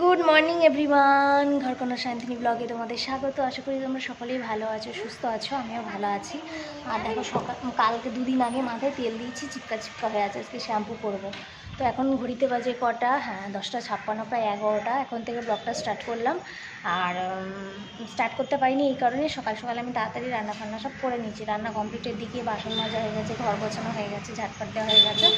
Good morning everyone Ghorkona Shantini ব্লগে তোমাদের স্বাগত। আশা করি তোমরা সকলেই ভালো আছো, সুস্থ আছো, আমিও ভালো আছি। আর দেখো, সকাল কালকে দুদিন আগে মাথায় তেল দিয়েছি, চিপকা চিপকা হয়ে আছে, আজকে শ্যাম্পু করব। তো এখন ঘড়িতে বাজে কটা? হ্যাঁ দশটা ছাপ্পান্ন, প্রায় এগারোটা। এখন থেকে ব্লগটা স্টার্ট করলাম। আর স্টার্ট করতে পারিনি এই কারণে সকাল সকাল আমি তাড়াতাড়ি রান্না ফান্না সব করে নিয়েছি। রান্না কমপ্লিটের দিকে বাসন মাজা হয়ে গেছে, ঘর গোছানো হয়ে গেছে ঝাটপাট দেওয়া হয়ে গেছে।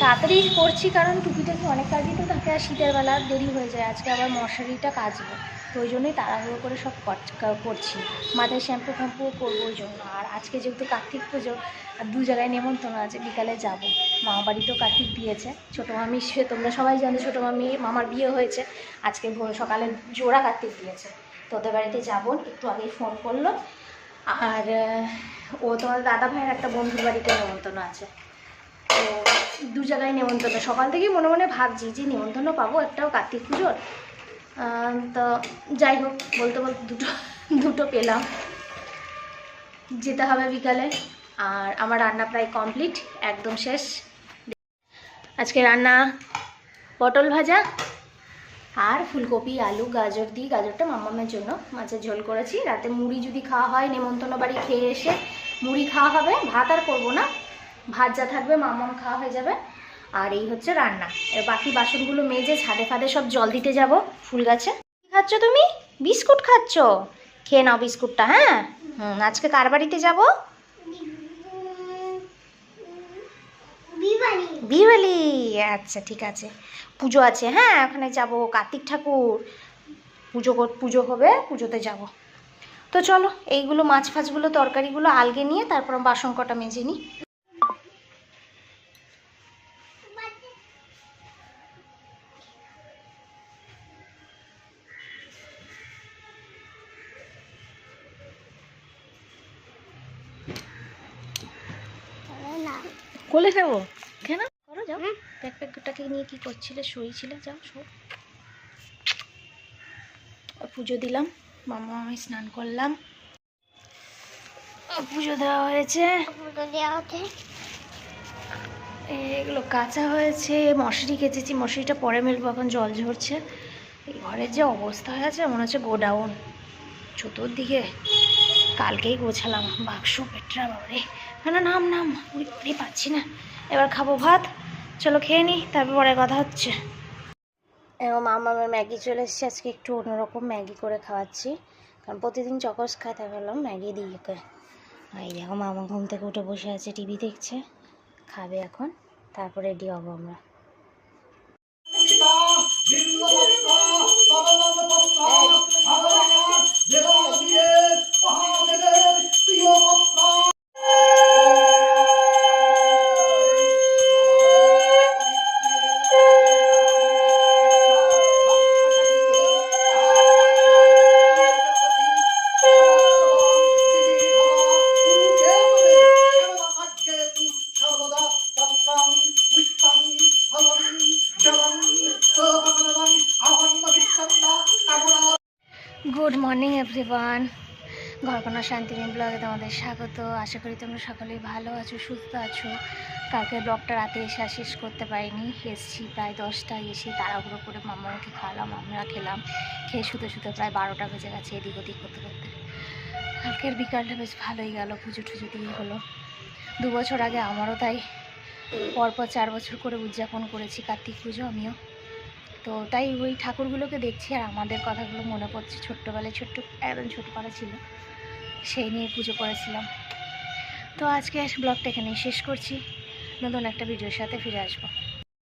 তাড়াতাড়ি করছি কারণ টুকিটাকি অনেক কাজই তো থাকে আর শীতের বেলা দেরি হয়ে যায়। আজকে আবার মশারিটা কাচবো। তো ওই জন্যই তাড়াহুড়ো করে সব কর- করছি। মাথায় শ্যাম্পু ফ্যাম্পুও করব ওই জন্য। আর আজকে যেহেতু কার্তিক পুজো, আর দু জায়গায় নেমন্তন্ন আছে, বিকালে যাব। মামা বাড়িতেও কার্তিক দিয়েছে। ছোটো মামি, সে তোমরা সবাই জানো ছোটো মামি, মামার বিয়ে হয়েছে। আজকে ভোর সকালে জোড়া কার্তিক দিয়েছে। তোদের বাড়িতে যাব, একটু আগেই ফোন করল। আর ও তোমার দাদা ভাইয়ের একটা বন্ধুর বাড়িতে নেমন্তন্ন আছে। তো দু জায়গায় নেমন্তন্ন। সকাল থেকেই মনে মনে ভাবছি যে নেমন্তন্ন পাবো একটাও কার্তিক পুজোর। তো যাই হোক, বলতে বলতে দুটো দুটো পেলাম। যেতে হবে বিকালে। আর আমার রান্না প্রায় কমপ্লিট একদম শেষ। আজকে রান্না পটল ভাজা আর ফুলকপি, আলু, গাজর দিই। গাজরটা মামামের জন্য। মাছের ঝোল করেছি। রাতে মুড়ি যদি খাওয়া হয়, নেমন্তন্ন বাড়ি খেয়ে এসে মুড়ি খাওয়া হবে। ভাত আর করব না। ভাত যা থাকবে মামাম খাওয়া হয়ে যাবে। আর এই হচ্ছে রান্না। বাকি বাসনগুলো মেজে ছাদে ফাদে সব জল দিতে যাব ফুল গাছে। খাচ্ছ তুমি? বিস্কুট খাচ্ছ? খেয়ে নাও বিস্কুটটা হ্যাঁ? হুম আজকে কার বাড়িতে যাব? বিবালি। আচ্ছা ঠিক আছে। পুজো আছে হ্যাঁ ওখানে যাব। কার্তিক ঠাকুর পুজো পুজো হবে পুজোতে যাব। তো চলো এইগুলো মাছ ফাছগুলো তরকারিগুলো আলগে নিয়ে তারপর বাসন কটা মেজে নিই। কোলে নেব কেন? করো যাও। ব্যাকপ্যাকটাকে নিয়ে কি করছিলে? শুয়েছিলে? যাও শো পুজো দিলাম। মামা আমি স্নান করলাম। পুজো দেওয়া হয়েছে। এগুলো কাঁচা হয়েছে। মশারি কেচেছি। মশারিটা পরে মেলবো এখন জল ঝরছে। এই ঘরের যে অবস্থা হয়েছে মনে হচ্ছে গোডাউন। চতুর্দিকে কালকেই গোছালাম। বাক্স পেটরা বাবারে। না নাম নাম। উঠতেই পাচ্ছি না। এবার খাব ভাত। চলো খেয়ে নিই তারপর পরে কথা হচ্ছে। এবং মামা ম্যাগি চলে এসেছি। আজকে একটু অন্যরকম ম্যাগি করে খাওয়াচ্ছি। কারণ প্রতিদিন চকস খায়, তাই ভাবলাম ম্যাগি দিয়ে ওকে এই দেখো, মামা ঘুম থেকে উঠে বসে আছে, টিভি দেখছে। খাবে এখন। তারপরে রেডি হব আমরা। Good morning everyone Ghorkona Shantinil ব্লগে তোমাদের স্বাগত। আশা করি তোমরা সকলেই ভালো আছো, সুস্থ আছো। কালকে ব্লগটা রাতে এসে শেষ করতে পারিনি। এসছি প্রায় দশটায় এসে তাড়াহুড়ো করে মামাকে খাওয়ালাম, আমরা খেলাম। খেয়ে শুতে শুতে প্রায় বারোটা বেজে গেছে এদিক ওদিক করতে করতে। কালকের বিকালটা বেশ ভালোই গেল, পুজো টুজো দিয়ে হলো। দু বছর আগে আমারও তাই। পরপর চার বছর করে উদযাপন করেছি কার্তিক পুজো, আমিও। তো তাই ওই ঠাকুরগুলোকে দেখছি আর আমাদের কথাগুলো মনে পড়ছে। ছোট্টবেলায় ছোট্ট, একদম ছোটোবেলা ছিল। সেই নিয়ে পুজো করেছিলাম। তো আজকে ব্লগটা এখানেই শেষ করছি। নতুন একটা ভিডিওর সাথে ফিরে আসব।